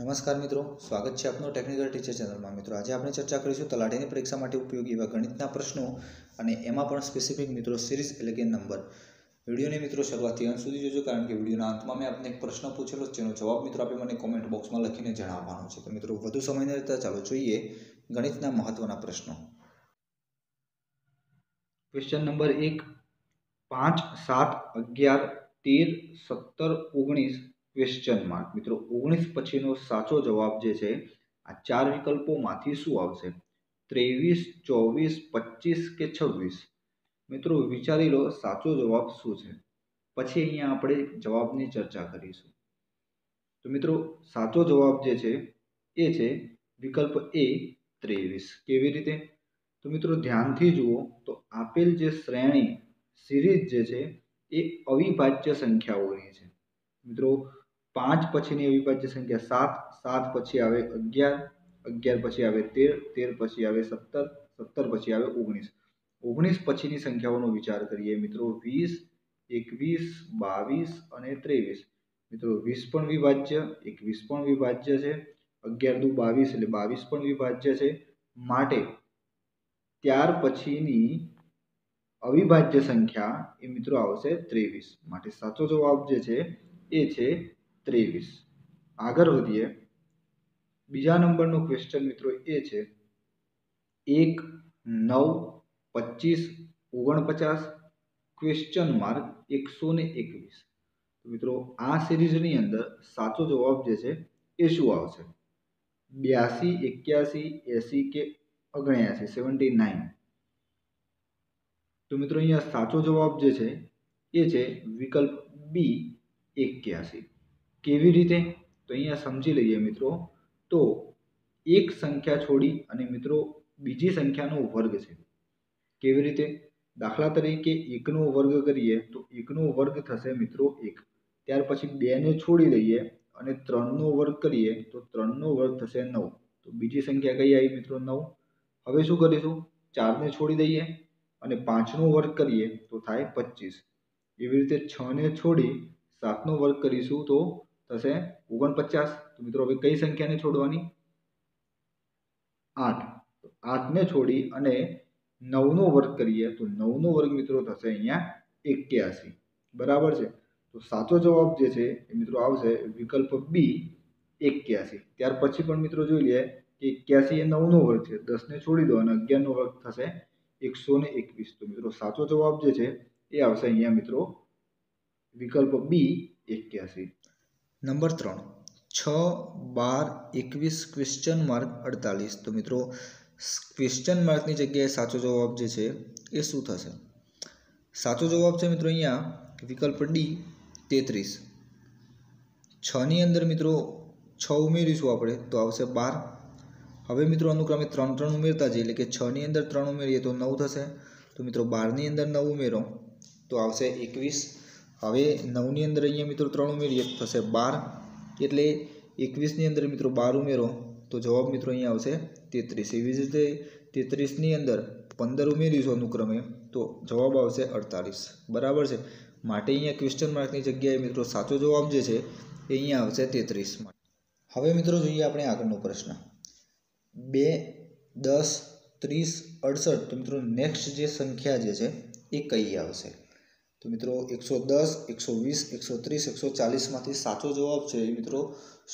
નમસ્કાર મિત્રો, સ્વાગત છે આપનું ટેકનિકલ ટીચર ચેનલમાં મિત્રો, આજે આપણે ચર્ચા કરીશું તલાટીની પરીક્ષા માટે ઉપયોગી એવા ગણિતના પ્રશ્નો અને એમાં પણ સ્પેસિફિક મિત્રો સિરીઝ એટલે કે નંબર વિડીયોને મિત્રો શરૂઆતથી અંત સુધી જોજો, કારણ કે વિડીયોના અંતમાં મેં આપને એક પ્રશ્ન પૂછેલો જેનો જવાબ મિત્રો આપે મને કોમેન્ટ બોક્સમાં લખીને જણાવવાનો છે. તો મિત્રો, વધુ સમય ન રહેતા ચાલો જોઈએ ગણિતના મહત્વના પ્રશ્નો. ક્વેશ્ચન નંબર એક, પાંચ, સાત, અગિયાર, તેર, સત્તર, ઓગણીસ ક્વેશ્ચન માર્ક મિત્રો, ઓગણીસ પછીનો સાચો જવાબ જે છે, આ ચાર વિકલ્પોમાંથી શું આવશે? ત્રેવીસ, ચોવીસ પચીસ કે છવ્વીસ? મિત્રો, વિચારી લો, સાચો જવાબ શું છે? પછી અહીંયા આપણે જવાબની ચર્ચા કરીશું. તો મિત્રો, સાચો જવાબ જે છે, એ છે વિકલ્પ એ, ત્રેવીસ. કેવી રીતે? તો મિત્રો, ધ્યાનથી જુઓ, તો આપેલ જે શ્રેણી સિરીઝ જે છે, એ અવિભાજ્ય સંખ્યાઓની છે. મિત્રો પાંચ પછીની અવિભાજ્ય સંખ્યા સાત સાત પછી આવે અગિયાર અગિયાર પછી આવે તેર તેર પછી આવે સત્તર સત્તર પછી આવે ઓગણીસ. ઓગણીસ પછીની સંખ્યાઓનો વિચાર કરીએ મિત્રો, વીસ, એકવીસ, બાવીસ અને ત્રેવીસ. મિત્રો, વીસ પણ વિભાજ્ય, એકવીસ પણ વિભાજ્ય છે. અગિયાર દુ બાવીસ એટલે બાવીસ પણ વિભાજ્ય છે. માટે ત્યાર પછીની અવિભાજ્ય સંખ્યા એ મિત્રો આવશે ત્રેવીસ. માટે સાચો જવાબ જે છે એ છે ત્રેવીસ. આગળ વધીએ. બીજા નંબરનો ક્વેશ્ચન મિત્રો એ છે, એક, નવ, પચીસ, ઓગણપચાસ ક્વેશ્ચન માર્ક એકસો ને એકવીસ. મિત્રો આ સિરીઝની અંદર સાચો જવાબ જે છે એ શું આવશે? બ્યાસી, એક્યાસી, એસી કે ઓગણ્યાસી, સેવન્ટી નાઇન. તો મિત્રો અહીંયા સાચો જવાબ જે છે એ છે વિકલ્પ બી, એક્યાસી. કેવી રીતે? તો અહીંયા સમજી લઈએ મિત્રો. તો એક સંખ્યા છોડી અને મિત્રો બીજી સંખ્યાનો વર્ગ છે. કેવી રીતે? દાખલા તરીકે એકનો વર્ગ કરીએ તો એકનો વર્ગ થશે મિત્રો એક. ત્યાર પછી બેને છોડી દઈએ અને ત્રણનો વર્ગ કરીએ તો ત્રણનો વર્ગ થશે નવ. તો બીજી સંખ્યા કઈ આવી મિત્રો નવ? હવે શું કરીશું? ચારને છોડી દઈએ અને પાંચનો વર્ગ કરીએ તો થાય પચીસ. એવી રીતે છને છોડી સાતનો વર્ગ કરીશું તો થશે? ઓગણપચાસ? તો મિત્રો હવે કઈ સંખ્યાને છોડવાની? આઠ. આઠને છોડી અને નવનો વર્ગ કરીએ, તો નવનો વર્ગ મિત્રો થશે અહીંયા એક્યાસી. બરાબર છે? તો સાચો જવાબ જે છે એ મિત્રો આવશે વિકલ્પ બી, એક્યાસી. ત્યાર પછી પણ મિત્રો જોઈ લઈએ કે એક્યાસી એ નવનો વર્ગ છે. દસને છોડી દો અને અગિયારનો વર્ગ થશે એકસો ને એકવીસ. તો મિત્રો સાચો જવાબ જે છે એ આવશે અહીંયા મિત્રો વિકલ્પ બી, એક્યાસી. નંબર ત્રણ. છ બાર એકવીસ ક્વેશ્ચન માર્ક અડતાલીસ. તો મિત્રો ક્વેશ્ચન માર્કની જગ્યાએ સાચો જવાબ જે છે એ શું થશે? સાચો જવાબ છે મિત્રો અહીંયા વિકલ્પ ડી તેત્રીસ. છની અંદર મિત્રો, છ ઉમેરીશું આપણે, તો આવશે બાર. હવે મિત્રો અનુક્રમે ત્રણ ત્રણ ઉમેરતા જઈએ, એટલે કે છની અંદર ત્રણ ઉમેરીએ તો નવ થશે. તો મિત્રો બારની અંદર નવ ઉમેરો, તો આવશે એકવીસ. હવે નવની અંદર અહીંયા મિત્રો ત્રણ ઉમેરીએ થશે બાર. એટલે એકવીસની અંદર મિત્રો બાર ઉમેરો તો જવાબ મિત્રો અહીંયા આવશે તેત્રીસ. એવી જ રીતે તેત્રીસની અંદર પંદર ઉમેરીશું અનુક્રમે તો જવાબ આવશે અડતાલીસ. બરાબર છે? માટે અહીંયા ક્વેશ્ચન માર્કની જગ્યાએ મિત્રો સાચો જવાબ જે છે એ અહીંયા આવશે તેત્રીસ હવે મિત્રો જોઈએ આપણે આગળનો પ્રશ્ન. બે, દસ, ત્રીસ, અડસઠ તો મિત્રો નેક્સ્ટ જે સંખ્યા જે છે એ કઈ આવશે? તો મિત્રો એકસો દસ, એકસો વીસ, એકસો ત્રીસ, એકસો ચાલીસમાંથી સાચો જવાબ છે એ મિત્રો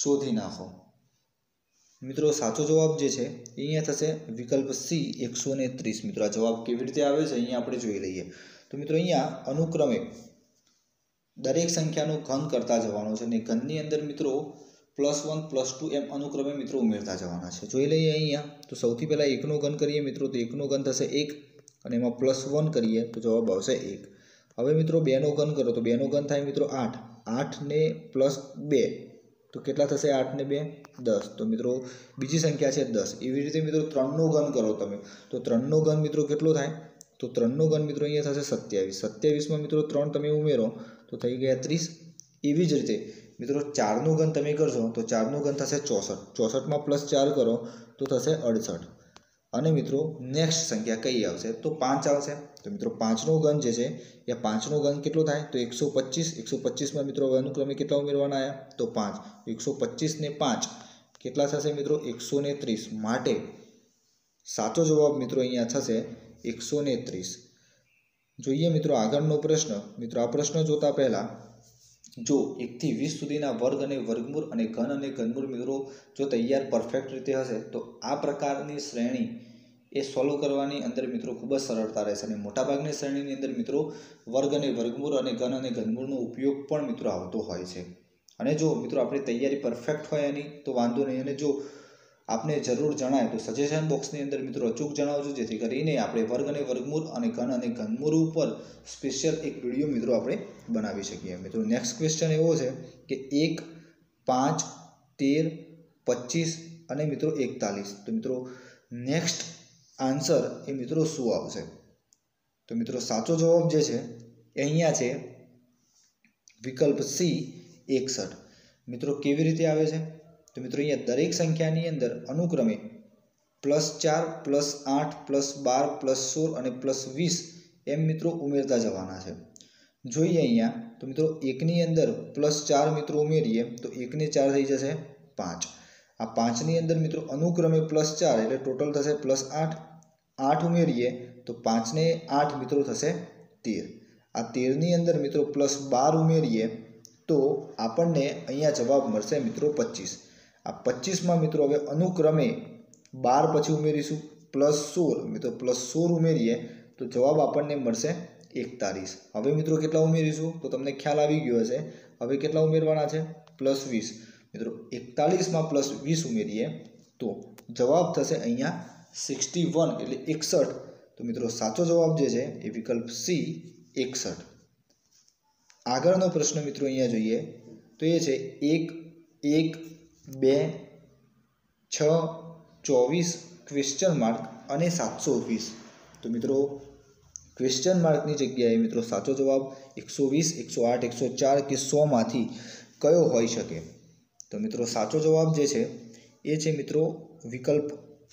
શોધી નાખો. મિત્રો સાચો જવાબ જે છે, એ અહીંયા થશે વિકલ્પ સી, એકસો ને ત્રીસ. મિત્રો આ જવાબ કેવી રીતે આવે છે અહીંયા આપણે જોઈ લઈએ. તો મિત્રો અહીંયા અનુક્રમે દરેક સંખ્યાનો ઘન કરતા જવાનો છે અને ઘનની અંદર મિત્રો પ્લસ વન, પ્લસ ટુ એમ અનુક્રમે મિત્રો ઉમેરતા જવાના છે. જોઈ લઈએ અહીંયા, તો સૌથી પહેલાં એકનો ઘન કરીએ મિત્રો, તો એકનો ઘન થશે એક અને એમાં પ્લસ વન કરીએ તો જવાબ આવશે એક. હવે મિત્રો બેનો ઘન કરો. તો બેનો ઘન થાય મિત્રો આઠ. આઠને પ્લસ બે. તો કેટલા થશે આઠને બે? દસ. તો મિત્રો બીજી સંખ્યા છે દસ. એવી રીતે મિત્રો ત્રણનો ઘન કરો તમે. તો ત્રણનો ઘન મિત્રો કેટલો થાય? તો ત્રણનો ઘન મિત્રો અહીંયા થશે સત્યાવીસ. સત્યાવીસમાં મિત્રો ત્રણ તમે ઉમેરો, તો થઈ ગયા ત્રીસ. એવી જ રીતે મિત્રો ચારનું ઘન તમે કરશો, તો ચારનું ઘન થશે ચોસઠ. ચોસઠમાં પ્લસ ચાર કરો, તો થશે અડસઠ. અને મિત્રો નેક્સ્ટ સંખ્યા કઈ આવશે? તો પાંચ આવશે. તો મિત્રો, પાંચનો ઘન જે છે, એ પાંચનો ઘન કેટલો થાય? તો એકસો પચીસ. એકસો પચીસમાં મિત્રો અનુક્રમે કેટલા ઉમેરવાના આવ્યા તો પાંચ. એકસો પચીસ ને પાંચ કેટલા થશે મિત્રો? એકસો ને ત્રીસ. માટે સાચો જવાબ મિત્રો અહીંયા થશે એકસો ને ત્રીસ. જોઈએ મિત્રો આગળનો પ્રશ્ન. મિત્રો, આ પ્રશ્ન જોતા પહેલાં જો એકથી વીસ સુધીના વર્ગ અને વર્ગમૂળ અને ઘન અને ઘનમૂળ મિત્રો જો તૈયાર પરફેક્ટ રીતે હશે, તો આ પ્રકારની શ્રેણી એ સોલ્વ કરવાની અંદર મિત્રો ખૂબ જ સરળતા રહેશે અને મોટાભાગની શ્રેણીની અંદર મિત્રો વર્ગ અને વર્ગમૂળ અને ઘન અને ઘનમૂળનો ઉપયોગ પણ મિત્રો આવતો હોય છે. અને જો મિત્રો આપણી તૈયારી પરફેક્ટ હોય એની, તો વાંધો નહીં. અને જો આપને જરૂર જણાય તો સજેશન બોક્સની અંદર મિત્રો અચૂક જણાવજો, જેથી કરીને આપણે વર્ગ અને વર્ગમૂળ અને ઘન અને ઘનમૂળ ઉપર સ્પેશિયલ એક વીડિયો મિત્રો આપણે બનાવી શકીએ. મિત્રો નેક્સ્ટ ક્વેશ્ચન એવો છે કે એક, પાંચ, તેર, પચીસ અને મિત્રો એકતાલીસ. તો મિત્રો નેક્સ્ટ આન્સર એ મિત્રો શું આવશે? તો મિત્રો, સાચો જવાબ જે છે એ અહીંયા છે વિકલ્પ સી એકસઠ. મિત્રો, કેવી રીતે આવે છે? તો મિત્રો અહીંયા દરેક સંખ્યાની અંદર અનુક્રમે પ્લસ ચાર પ્લસ આઠ પ્લસ બાર પ્લસ સોળ અને પ્લસ વીસ એમ મિત્રો ઉમેરતા જવાના છે. જોઈએ અહીંયા તો મિત્રો એકની અંદર પ્લસ ચાર મિત્રો ઉમેરીએ તો એકને ચાર થઈ જશે પાંચ. આ પાંચની અંદર મિત્રો અનુક્રમે પ્લસ ચાર એટલે ટોટલ થશે પ્લસ આઠ. આઠ ઉમેરીએ તો પાંચને આઠ મિત્રો થશે તેર. આ તેરની અંદર મિત્રો પ્લસ બાર ઉમેરીએ તો આપણને અહીંયા જવાબ મળશે મિત્રો પચીસ. આ પચીસમાં મિત્રો હવે અનુક્રમે બાર પછી ઉમેરીશું પ્લસ સોળ. મિત્રો પ્લસ સોળ ઉમેરીએ તો જવાબ આપણને મળશે એકતાલીસ હવે મિત્રો કેટલા ઉમેરીશું? તો તમને ખ્યાલ આવી ગયો હશે. હવે કેટલા ઉમેરવાના છે? પ્લસ વીસ. મિત્રો એકતાલીસમાં પ્લસ વીસ ઉમેરીએ તો જવાબ થશે અહીંયા સિક્સટી વન એટલે એકસઠ. તો મિત્રો, સાચો જવાબ જે છે એ વિકલ્પ સી, એકસઠ. આગળનો પ્રશ્ન મિત્રો અહીંયા જોઈએ તો એ છે, એક એક બે, છ, ચોવીસ ક્વેશ્ચન માર્ક અને સાતસો વીસ. તો મિત્રો ક્વેશ્ચન માર્કની જગ્યાએ મિત્રો સાચો જવાબ એકસો વીસ, એકસો આઠ, એકસો ચાર કે સોમાંથી કયો હોઈ શકે? તો મિત્રો, સાચો જવાબ જે છે, એ છે મિત્રો વિકલ્પ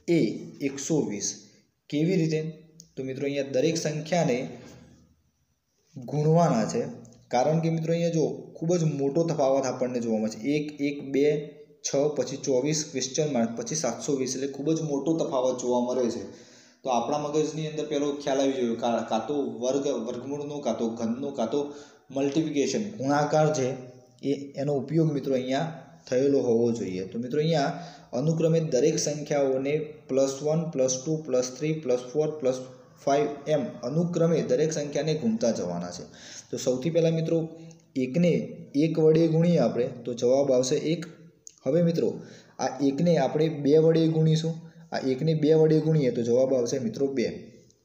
એ, એકસો વીસ. કેવી રીતે? તો મિત્રો, અહીંયા દરેક સંખ્યાને ગુણવાના છે. કારણ કે મિત્રો, અહીંયા જો ખૂબ જ મોટો તફાવત આપણને જોવા મળે છે. એક એક, બે છ, પછી ચોવીસ ક્વેશ્ચન માર્ક પછી સાતસો વીસ એટલે ખૂબ જ મોટો તફાવત જોવા મળે છે. તો આપણા મગજની અંદર પહેલો ખ્યાલ આવી ગયો કાં તો વર્ગ, વર્ગમૂળનો, કાં તો ઘનનો, કાં તો મલ્ટિપ્લિકેશન ગુણાકાર છે એ, એનો ઉપયોગ મિત્રો અહીંયા થયેલો હોવો જોઈએ. તો મિત્રો અહીંયા અનુક્રમે દરેક સંખ્યાઓને plus one plus two plus three plus four plus five એમ અનુક્રમે દરેક સંખ્યાને ગુણતા જવાના છે. તો સૌથી પહેલાં મિત્રો એકને એક વડે ગુણીએ આપણે, તો જવાબ આવશે એક હવે મિત્રો, આ એકને આપણે બે વડે ગુણીશું. આ એકને બે વડે ગુણીએ તો જવાબ આવશે મિત્રો બે.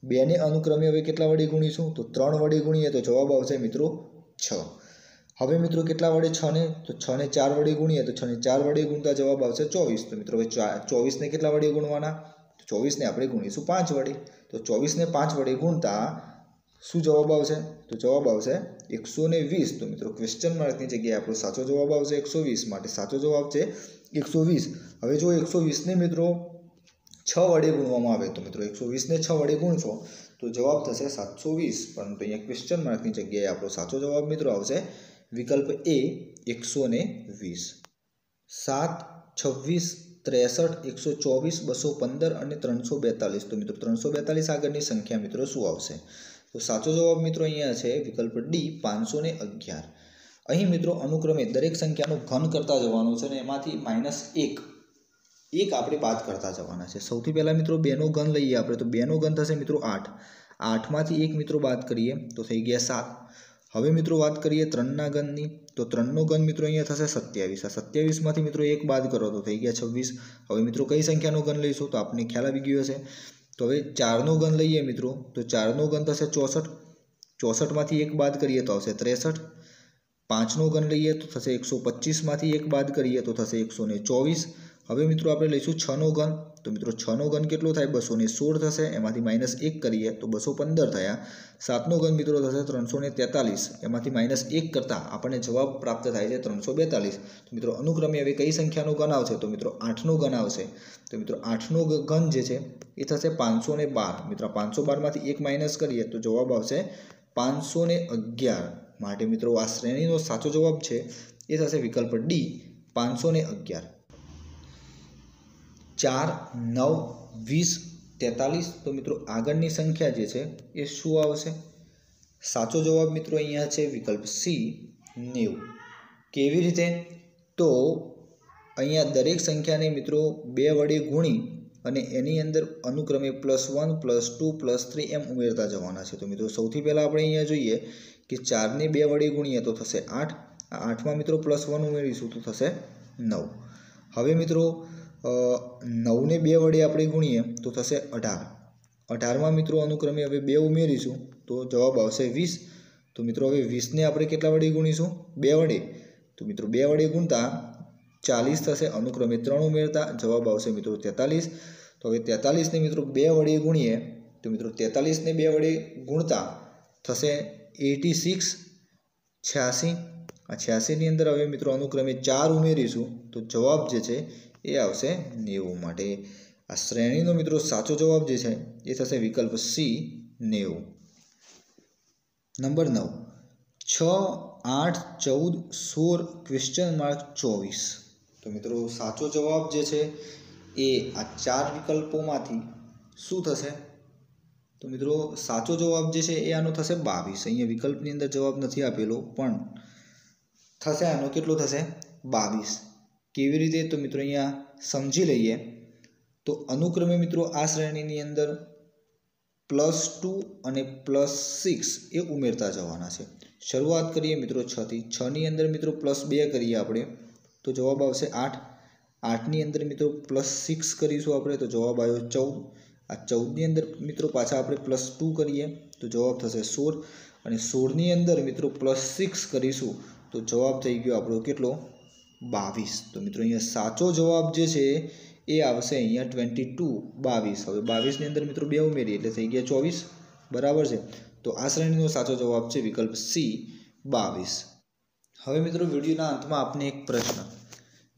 બેને અનુક્રમે હવે કેટલા વડે ગુણીશું? તો ત્રણ વડે ગુણીએ તો જવાબ આવશે મિત્રો છ. હવે મિત્રો કેટલા વડે છને તો છને ચાર વડે ગુણીએ તો છ ને ચાર વડે ગુણતા જવાબ આવશે ચોવીસ. તો મિત્રો હવે ચોવીસને કેટલા વડે ગુણવાના? ચોવીસને આપણે ગુણીશું પાંચ વડે. તો ચોવીસને પાંચ વડે ગુણતા શું જવાબ આવશે? તો જવાબ આવશે એકસો ને વીસ. તો મિત્રો ક્વેશ્ચન માર્કની જગ્યાએ આપણો સાચો જવાબ આવશે એકસો વીસ. માટે સાચો જવાબ છે એકસો વીસ. હવે જો એકસો વીસને મિત્રો છ વડે ગુણવામાં આવે, તો મિત્રો એકસો વીસને છ વડે ગુણશો, તો જવાબ થશે સાતસો વીસ. પરંતુ અહીંયા ક્વેશ્ચન માર્કની જગ્યાએ આપણો સાચો જવાબ મિત્રો આવશે વિકલ્પ એ એકસો ને વીસ. સાત, છવ્વીસ, ત્રેસઠ, એકસો ચોવીસ, બસો પંદર અને ત્રણસો બેતાલીસ. તો મિત્રો ત્રણસો બેતાલીસ આગળની સંખ્યા મિત્રો શું આવશે? તો સાચો જવાબ મિત્રો અહીંયા છે વિકલ્પ ડી પાંચસો ને અગિયાર. અહીં મિત્રો અનુક્રમે દરેક સંખ્યાનો ઘન કરતા જવાનું છે અને એમાંથી માઇનસ એક એક આપણે બાદ કરતા જવાના છે. સૌથી પહેલાં મિત્રો બેનો ઘન લઈએ આપણે, તો બેનો ઘન થશે મિત્રો આઠ. આઠમાંથી એક મિત્રો બાદ કરીએ, તો થઈ ગયા સાત. હવે મિત્રો વાત કરીએ ત્રણના ઘનની, તો ત્રણનો ઘન મિત્રો અહીંયા થશે સત્યાવીસ. આ સત્યાવીસમાંથી મિત્રો એક બાદ કરો, તો થઈ ગયા છવ્વીસ. હવે મિત્રો કઈ સંખ્યાનો ઘન લઈશું, તો આપણને ખ્યાલ આવી ગયો હશે. તો હવે ચારનો ગણ લઈએ મિત્રો. તો ચારનો ગણ થશે ચોસઠ. ચોસઠમાંથી એક બાદ કરીએ તો આવશે ત્રેસઠ. પાંચનો ગણ લઈએ તો થશે એકસો પચીસમાંથી એક બાદ કરીએ તો થશે એકસો ને ચોવીસ. હવે મિત્રો આપણે લઈશું છનો ઘન. તો મિત્રો છનો ઘન કેટલો થાય? બસો ને સોળ થશે. એમાંથી માઇનસ એક કરીએ તો બસો પંદર થયા. સાતનો ઘન મિત્રો થશે ત્રણસો ને તેતાલીસ. એમાંથી માઇનસ એક કરતાં આપણને જવાબ પ્રાપ્ત થાય છે ત્રણસો બેતાલીસ. તો મિત્રો અનુક્રમે હવે કઈ સંખ્યાનો ઘન આવશે? તો મિત્રો આઠનો ઘન આવશે. તો મિત્રો આઠનો ઘન જે છે એ થશે પાંચસો ને બાર. મિત્રો પાંચસો બારમાંથી એક માઇનસ કરીએ તો જવાબ આવશે પાંચસો ને અગિયાર. માટે મિત્રો આ શ્રેણીનો સાચો જવાબ છે. એ થશે વિકલ્પ ડી, પાંચસો ને અગિયાર. ચાર, નવ, વીસ, તેતાલીસ. તો મિત્રો આગળની સંખ્યા જે છે એ શું આવશે? સાચો જવાબ મિત્રો અહીંયા છે વિકલ્પ સી, નેવું. કેવી રીતે? તો અહીંયા દરેક સંખ્યાને મિત્રો બે વડે ગુણી અને એની અંદર અનુક્રમે plus one, plus two, plus three એમ ઉમેરતા જવાના છે. તો મિત્રો સૌથી પહેલાં આપણે અહીંયા જોઈએ કે ચારને બે વડે ગુણીએ તો થશે આઠ. આ આઠમાં મિત્રો પ્લસ વન ઉમેરીશું તો થશે નવ. હવે મિત્રો નવને બે વડે આપણે ગુણીએ તો થશે અઢાર. અઢારમાં મિત્રો અનુક્રમે હવે બે ઉમેરીશું તો જવાબ આવશે વીસ. તો મિત્રો હવે વીસને આપણે કેટલા વડે ગુણીશું? બે વડે. તો મિત્રો બે વડે ગુણતા ચાલીસ થશે. અનુક્રમે ત્રણ ઉમેરતા જવાબ આવશે મિત્રો તેતાલીસ. તો હવે તેતાલીસને મિત્રો બે વડે ગુણીએ તો મિત્રો તેતાલીસને બે વડે ગુણતા થશે એટી સિક્સ, છ્યાસી. આ છ્યાસીની અંદર હવે મિત્રો અનુક્રમે ચાર ઉમેરીશું તો જવાબ જે છે એ આવશે નેવું માટે. આ શ્રેણીનો મિત્રો સાચો જવાબ જે છે, એ થશે વિકલ્પ સી, નેવું. નંબર નવ. છ, આઠ, ચૌદ, સોળ ક્વેશ્ચન માર્ક ચોવીસ. તો મિત્રો સાચો જવાબ જે છે, એ આ ચાર વિકલ્પોમાંથી શું થશે? તો મિત્રો સાચો જવાબ જે છે, એ આનો થશે બાવીસ. અહીંયા વિકલ્પની અંદર જવાબ નથી આપેલો, પણ થશે આનો કેટલો થશે? બાવીસ. કેવી રીતે તો મિત્રો અહીંયા સમજી લઈએ. તો અનુક્રમે મિત્રો આ શ્રેણીની અંદર પ્લસ ટુ અને પ્લસ સિક્સ એ ઉમેરતા જવાના છે. શરૂઆત કરીએ મિત્રો છથી છની અંદર મિત્રો પ્લસ બે કરીએ આપણે, તો જવાબ આવશે આઠ. આઠની અંદર મિત્રો પ્લસ સિક્સ કરીશું આપણે, તો જવાબ આવ્યો ચૌદ. આ ચૌદની અંદર મિત્રો પાછા આપણે પ્લસ ટુ કરીએ, તો જવાબ થશે સોળ. અને સોળની અંદર મિત્રો પ્લસ સિક્સ કરીશું, તો જવાબ થઈ ગયો આપણો કેટલો? બાવીસ. તો મિત્રો અહીંયા સાચો જવાબ જે છે એ આવશે અહીંયા ટ્વેન્ટી ટુ બાવીસ. હવે બાવીસની અંદર મિત્રો બે ઉમેરી એટલે થઈ ગયા ચોવીસ. બરાબર છે? તો આ શ્રેણીનો સાચો જવાબ છે વિકલ્પ સી, બાવીસ. હવે મિત્રો વિડીયોના અંતમાં આપને એક પ્રશ્ન.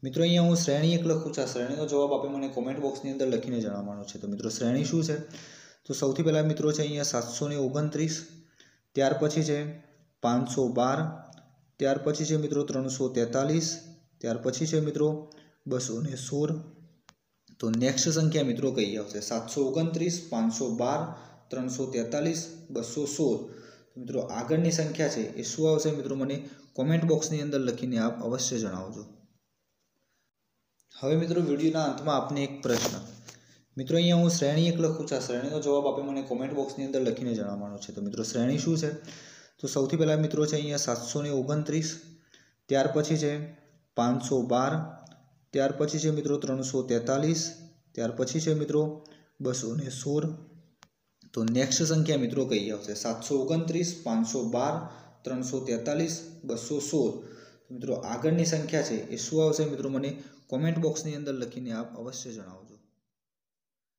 મિત્રો અહીંયા હું શ્રેણી એક લખું છું. આ શ્રેણીનો જવાબ આપે મને કોમેન્ટ બોક્સની અંદર લખીને જણાવવાનો છે. તો મિત્રો શ્રેણી શું છે? તો સૌથી પહેલાં મિત્રો છે અહીંયા સાતસો ને ઓગણત્રીસ, ત્યાર પછી છે પાંચસો બાર, ત્યાર પછી છે મિત્રો ત્રણસો તેતાલીસ ત્યાર પછી છે મિત્રો બસો ને સોળ. તો નેક્સ્ટ સંખ્યા મિત્રો કઈ આવશે? સાતસો ઓગણત્રીસ, પાંચસો બાર, ત્રણસો તેતાલીસ, બસો સોળ. મિત્રો આગળની સંખ્યા છે એ શું આવશે મિત્રો મને કોમેન્ટ બોક્સની અંદર લખીને આપ અવશ્ય જણાવજો. હવે મિત્રો વિડીયોના અંતમાં આપને એક પ્રશ્ન. મિત્રો અહીંયા હું શ્રેણી એક લખું છું. આ શ્રેણીનો જવાબ આપે મને કોમેન્ટ બોક્સની અંદર લખીને જણાવવાનો છે. તો મિત્રો શ્રેણી શું છે? તો સૌથી પહેલાં મિત્રો છે અહીંયા સાતસો ઓગણત્રીસ. ત્યાર પછી છે પાંચસો બાર, ત્યાર પછી છે મિત્રો ત્રણસો તેતાલીસ, ત્યાર પછી છે મિત્રો બસો ને સોળ. તો નેક્સ્ટ સંખ્યા મિત્રો કઈ આવશે? સાતસો ઓગણત્રીસ, પાંચસો બાર, ત્રણસો તેતાલીસ, બસો સોળ. મિત્રો આગળની સંખ્યા છે એ શું આવશે? મિત્રો મને કોમેન્ટ બોક્સની અંદર લખીને આપ અવશ્ય જણાવજો.